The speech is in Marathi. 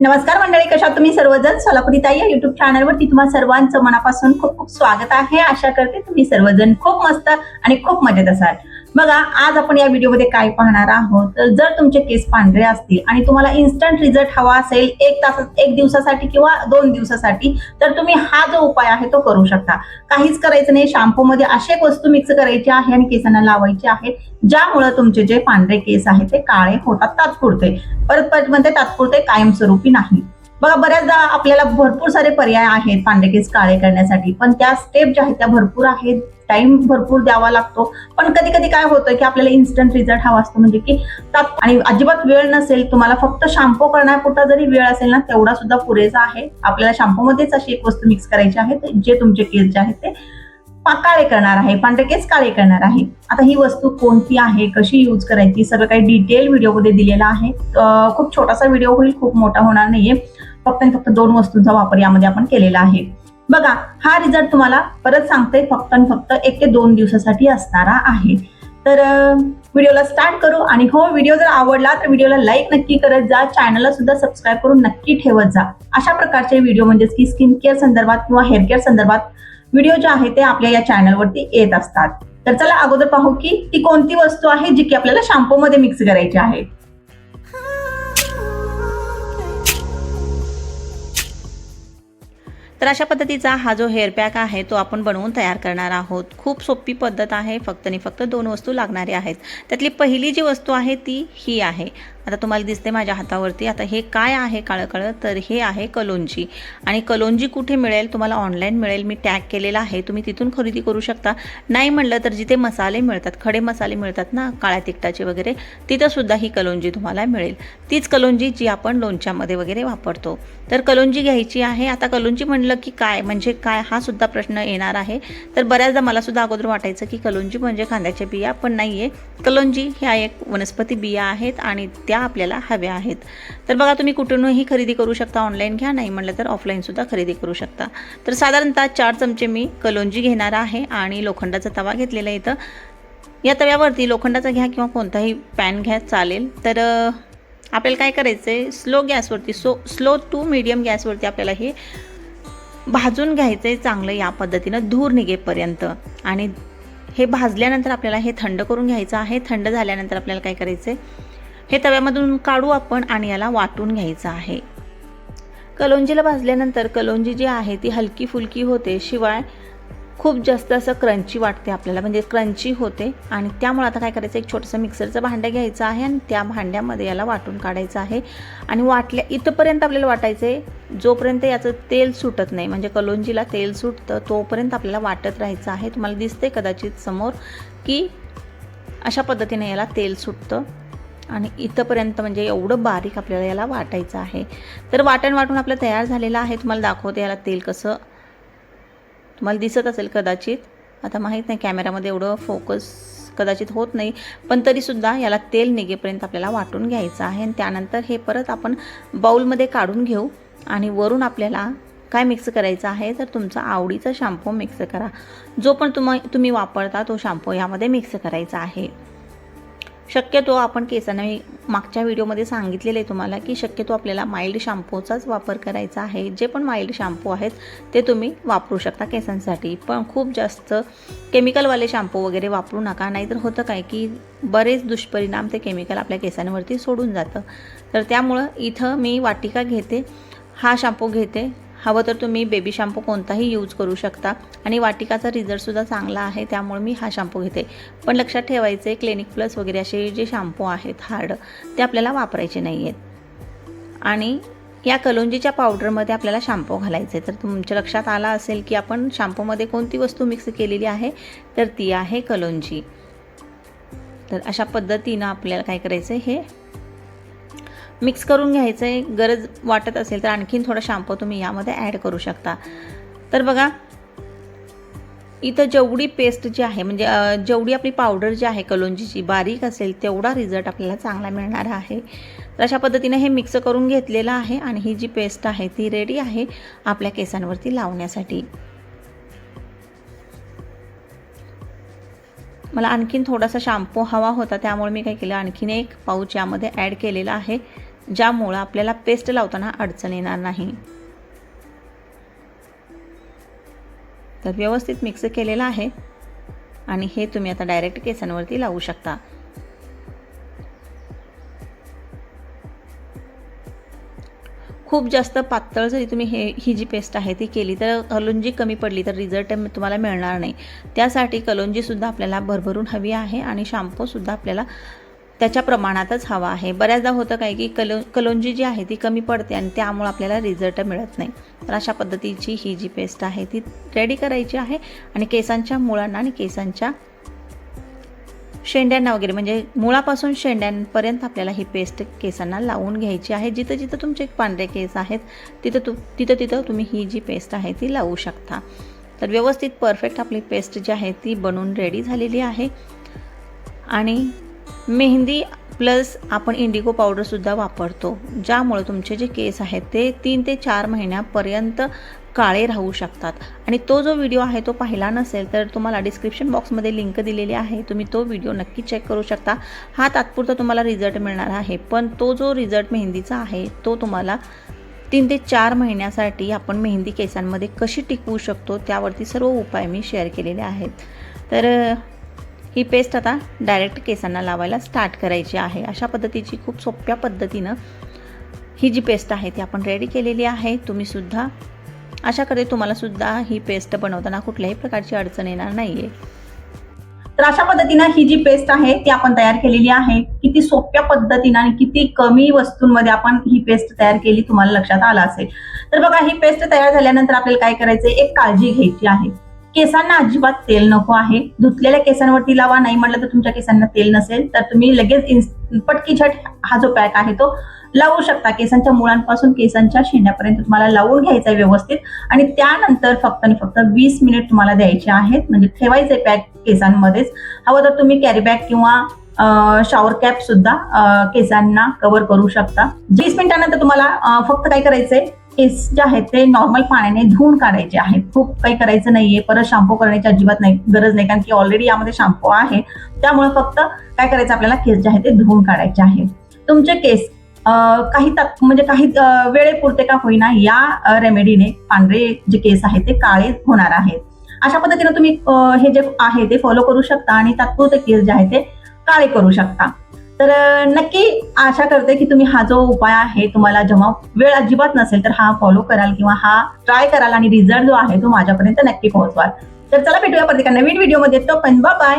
नमस्कार मंडळी कशा तुम्ही सर्वजण? सोलापुरी ताई या युट्यूब चॅनलवरती तुम्हा सर्वांचं मनापासून खूप खूप स्वागत आहे. आशा करते तुम्ही सर्वजण खूप मस्त आणि खूप मजेत असाल. बघा आज आपण या व्हिडिओमध्ये काय पाहणार आहोत? तर जर तुमचे केस पांढरे असतील आणि तुम्हाला इन्स्टंट रिझल्ट हवा असेल एक तास एक दिवसासाठी किंवा दोन दिवसासाठी तर तुम्ही हा जो उपाय आहे तो करू शकता. काहीच करायचं नाही. शॅम्पू मध्ये अशी एक वस्तू मिक्स करायची आहे आणि केसांना लावायची आहे ज्यामुळे तुमचे जे पांढरे केस आहेत ते काळे होतात तात्पुरते. परत परत म्हणते तात्पुरते कायमस्वरूपी नाही. बघा बऱ्याचदा आपल्याला भरपूर सारे पर्याय आहेत पांढरे केस काळे करण्यासाठी पण त्या स्टेप ज्या आहेत त्या भरपूर आहेत. टाइम भरपूर द्यावा लागतो. पण कधी कधी काय होतं की आपल्याला इन्स्टंट रिझल्ट हवा असतो. म्हणजे की आणि अजिबात वेळ नसेल तुम्हाला फक्त शॅम्पू करण्यापुरता जरी वेळ असेल ना तेवढा सुद्धा पुरेसा आहे. आपल्याला शॅम्पू मध्येच अशी एक वस्तू मिक्स करायची आहे जे तुमचे केस जे आहेत ते काळे करणार आहे पांढरे केस काळे करणार आहे. आता ही वस्तू कोणती आहे कशी यूज करायची सगळं काही डिटेल व्हिडिओमध्ये दिलेलं आहे. खूप छोटासा व्हिडिओ होईल खूप मोठा होणार नाहीये. फक्त आणि फक्त दोन वस्तूंचा वापर यामध्ये आपण केलेला आहे. बघा हा रिझल्ट तुम्हाला परत सांगते फक्त आणि फक्त एक ते दोन दिवसासाठी असणारा आहे. तर व्हिडिओला स्टार्ट करू आणि हो व्हिडिओ जर आवडला तर व्हिडिओला लाईक नक्की करत जा. चॅनलला सुद्धा सबस्क्राईब करून नक्की ठेवत जा. अशा प्रकारचे व्हिडिओ म्हणजेच की स्किन केअर संदर्भात किंवा हेअर केअर संदर्भात व्हिडिओ जे आहे ते आपल्या या चॅनलवरती येत असतात. तर चला अगोदर पाहू की ती कोणती वस्तू आहे जी की आपल्याला शॅम्पू मध्ये मिक्स करायची आहे. तर अशा पद्धतीचा हा जो हेअर पॅक आहे तो आपण बनवून तयार करणार आहोत. खूप सोपी पद्धत आहे फक्त आणि फक्त दोन वस्तू लागणाऱ्या आहेत. त्यातली पहिली जी वस्तू आहे ती ही आहे. आता तुम्हाला दिसते माझ्या हातावरती. आता हे काय आहे काळं काळं तर हे आहे कलोंजी. आणि कलोंजी कुठे मिळेल? तुम्हाला ऑनलाईन मिळेल. मी टॅग केलेला आहे. तुम्ही तिथून खरेदी करू शकता. नाही म्हणलं तर जिथे मसाले मिळतात खडे मसाले मिळतात ना काळ्या तिखटाचे वगैरे तिथंसुद्धा ही कलोंजी तुम्हाला मिळेल. तीच कलोंजी जी आपण लोणच्यामध्ये वगैरे वापरतो. तर कलोंजी घ्यायची आहे. आता कलोंजी म्हणलं की काय? म्हणजे काय? हा सुद्धा प्रश्न येणार आहे. तर बऱ्याचदा मला सुद्धा अगोदर वाटायचं की कलोंजी म्हणजे कांद्याच्या बिया पण नाही आहे कलोंजी ह्या एक वनस्पती बिया आहेत आणि त्या आपल्याला हव्या आहेत. तर बघा तुम्ही कुठूनही खरेदी करू शकता ऑनलाईन घ्या. नाही म्हटलं तर ऑफलाईनसुद्धा खरेदी करू शकता. तर साधारणतः चार चमचे मी कलोंजी घेणार आहे आणि लोखंडाचा तवा घेतलेला इथं. या तव्यावरती लोखंडाचा घ्या किंवा कोणताही पॅन घ्या चालेल. तर आपल्याला काय करायचं आहे स्लो गॅसवरती सो स्लो टू मीडियम गॅसवरती आपल्याला हे भाजून घ्यायचं आहे चांगलं या पद्धतीनं धूर निघेपर्यंत. आणि हे भाजल्यानंतर आपल्याला हे थंड करून घ्यायचं आहे. थंड झाल्यानंतर आपल्याला काय करायचं आहे हे तव्यामधून काढू आपण आणि याला वाटून घ्यायचं आहे. कलोंजीला भाजल्यानंतर कलोंजी जी आहे ती हलकी फुलकी होते शिवाय खूप जास्त असं क्रंची वाटते आपल्याला. म्हणजे क्रंची होते आणि त्यामुळे आता काय करायचं एक छोटंसं मिक्सरचं भांडं घ्यायचं आहे आणि त्या भांड्यामध्ये याला वाटून काढायचं आहे. आणि वाटल्या इथंपर्यंत आपल्याला वाटायचं आहे जोपर्यंत याचं तेल सुटत नाही म्हणजे कलोंजीला तेल सुटतं तोपर्यंत आपल्याला वाटत राहायचं आहे. तुम्हाला दिसते कदाचित समोर की अशा पद्धतीने याला तेल सुटतं. आणि इथंपर्यंत म्हणजे एवढं बारीक आपल्याला याला वाटायचं आहे. तर वाटण वाटून आपलं तयार झालेलं आहे. तुम्हाला दाखवते याला तेल कसं तुम्हाला दिसत असेल कदाचित. आता माहीत नाही कॅमेरामध्ये एवढं फोकस कदाचित होत नाही. पण तरीसुद्धा याला तेल निघेपर्यंत आपल्याला वाटून घ्यायचं आहे. आणि त्यानंतर हे परत आपण बाऊलमध्ये काढून घेऊ आणि वरून आपल्याला काय मिक्स करायचं आहे तर तुमचा आवडीचा शॅम्पू मिक्स करा. जो पण तुम तुम्ही वापरता तो शॅम्पू यामध्ये मिक्स करायचा आहे. शक्यतो आपण केसांना मी मागच्या व्हिडिओमध्ये सांगितलेलं आहे तुम्हाला की शक्यतो आपल्याला माइल्ड शॅम्पूचाच वापर करायचा आहे. जे पण माइल्ड शॅम्पू आहेत ते तुम्ही वापरू शकता केसांसाठी. पण खूप जास्त केमिकलवाले शॅम्पू वगैरे वापरू नका. नाहीतर होतं काय की बरेच दुष्परिणाम ते केमिकल आपल्या केसांवरती सोडून जातं. तर त्यामुळं इथं मी वाटिका घेते. हा शॅम्पू घेते. हवं तर तुम्ही बेबी शॅम्पू कोणताही यूज करू शकता. आणि वाटिकाचा रिझल्टसुद्धा चांगला आहे त्यामुळे मी हा शॅम्पू घेते. पण लक्षात ठेवायचे क्लिनिक प्लस वगैरे असे जे शॅम्पू आहेत हार्ड ते आपल्याला वापरायचे नाही आहेत आणि या कलोंजीच्या पावडरमध्ये आपल्याला शॅम्पू घालायचे आहे. तर तुमच्या लक्षात आला असेल की आपण शॅम्पूमध्ये कोणती वस्तू मिक्स केलेली आहे? तर ती आहे कलोंजी. तर अशा पद्धतीनं आपल्याला काय करायचं आहे हे मिक्स करून घ्यायचं आहे. गरज वाटत असेल तर आणखीन थोडा शॅम्पू तुम्ही यामध्ये ॲड करू शकता. तर बघा इथं जेवढी पेस्ट जी आहे म्हणजे जेवढी आपली पावडर जी आहे कलोंजीची बारीक असेल तेवढा रिझल्ट आपल्याला चांगला मिळणार आहे. तर अशा पद्धतीने हे मिक्स करून घेतलेलं आहे आणि ही जी पेस्ट आहे ती रेडी आहे आपल्या केसांवरती लावण्यासाठी. मला आणखीन थोडासा शॅम्पू हवा होता त्यामुळे मी काय केलं आणखीन एक पाऊच यामध्ये ॲड केलेला आहे. ज्यामुळं आपल्याला पेस्ट लावताना अडचण येणार नाही. तर व्यवस्थित मिक्स केलेलं आहे. आणि हे तुम्ही आता डायरेक्ट केसांवरती लावू शकता. खूप जास्त पातळ जरी तुम्ही हे ही जी पेस्ट आहे ती केली तर कलोंजी कमी पडली तर रिझल्ट तुम्हाला मिळणार नाही. त्यासाठी कलोंजीसुद्धा आपल्याला भरभरून हवी आहे आणि शॅम्पूसुद्धा आपल्याला त्याच्या प्रमाणातच हवा आहे. बऱ्याचदा होतं काय की कलो कलोंजी जी आहे ती कमी पडते आणि त्यामुळे आपल्याला रिझल्ट मिळत नाही. तर अशा पद्धतीची ही जी पेस्ट आहे ती रेडी करायची आहे आणि केसांच्या मुळांना आणि केसांच्या शेंड्यांना वगैरे म्हणजे मुळापासून शेंड्यांपर्यंत आपल्याला ही पेस्ट केसांना लावून घ्यायची आहे. जिथं जिथं तुमचे पांढरे केस आहेत तिथं तु तिथं तिथं तुम्ही ही जी पेस्ट आहे ती लावू शकता. तर व्यवस्थित परफेक्ट आपली पेस्ट जी आहे ती बनवून रेडी झालेली आहे. आणि मेहंदी प्लस आपण इंडिगो पावडरसुद्धा वापरतो. ज्यामुळे तुमचे जे केस आहेत ते तीन ते चार महिन्यापर्यंत काळे राहू शकतात. आणि तो जो व्हिडिओ आहे तो पाहिला नसेल तर तुम्हाला डिस्क्रिप्शन बॉक्समध्ये लिंक दिलेली आहे. तुम्ही तो व्हिडिओ नक्की चेक करू शकता. हा तात्पुरता तुम्हाला रिझल्ट मिळणार आहे. पण तो जो रिझल्ट मेहंदीचा आहे तो तुम्हाला तीन ते चार महिन्यासाठी आपण मेहंदी केसांमध्ये कशी टिकवू शकतो त्यावरती सर्व उपाय मी शेअर केलेले आहेत. तर ही पेस्ट आता डायरेक्ट केसांना लावायला स्टार्ट करायची आहे. अशा पद्धतीची खूप सोप्या पद्धतीनं ही जी पेस्ट आहे ती आपण रेडी केलेली आहे. तुम्हीसुद्धा अशा करते तुम्हालासुद्धा ही पेस्ट बनवताना कुठल्याही प्रकारची अडचण येणार नाही आहे तर अशा पद्धतीनं ही जी पेस्ट आहे ती आपण तयार केलेली आहे. किती सोप्या पद्धतीनं आणि किती कमी वस्तूंमध्ये आपण ही पेस्ट तयार केली तुम्हाला लक्षात आलं असेल. तर बघा ही पेस्ट तयार झाल्यानंतर आपल्याला काय करायचं एक काळजी घ्यायची आहे. केसांना अजिबात तेल नको आहे. धुतलेल्या केसांवरती लावा नाही म्हटलं तर तुमच्या केसांना तेल नसेल तर तुम्ही लगेच पटकीछट हा जो पॅक आहे तो लावू शकता. केसांच्या मुळांपासून केसांच्या शेंड्यापर्यंत तुम्हाला लावून घ्यायचा आहे व्यवस्थित. आणि त्यानंतर फक्त आणि फक्त वीस मिनिट तुम्हाला द्यायचे आहेत. म्हणजे ठेवायचे पॅक केसांमध्येच. हवं तर तुम्ही कॅरीबॅग किंवा शॉवर कॅप सुद्धा केसांना कव्हर करू शकता. वीस मिनिटानंतर तुम्हाला फक्त काय करायचंय? केस जे आहेत ते नॉर्मल पाण्याने धुवून काढायचे आहेत. खूप काही करायचं नाहीये. परत शॅम्पू करण्याची अजिबात नाही गरज नाही. कारण की ऑलरेडी यामध्ये शॅम्पू आहे. त्यामुळे फक्त काय करायचं आपल्याला केस जे आहे ते धुवून काढायचे आहेत. तुमचे केस काही तत् म्हणजे काही वेळेपुरते का होईना या रेमेडीने पांढरे जे केस आहेत ते काळे होणार आहेत. अशा पद्धतीने तुम्ही हे जे आहे ते फॉलो करू शकता आणि तात्पुरते केस जे आहे ते काळे करू शकता. तर नक्की आशा करते की तुम्ही हा जो उपाय आहे तुम्हाला जेव्हा वेळ अजिबात नसेल तर हा फॉलो कराल किंवा हा ट्राय कराल आणि रिझल्ट जो आहे तो माझ्यापर्यंत नक्की पोहोचवाल. तर चला भेटूया प्रत्येका नवीन व्हिडिओमध्ये तो पण बाय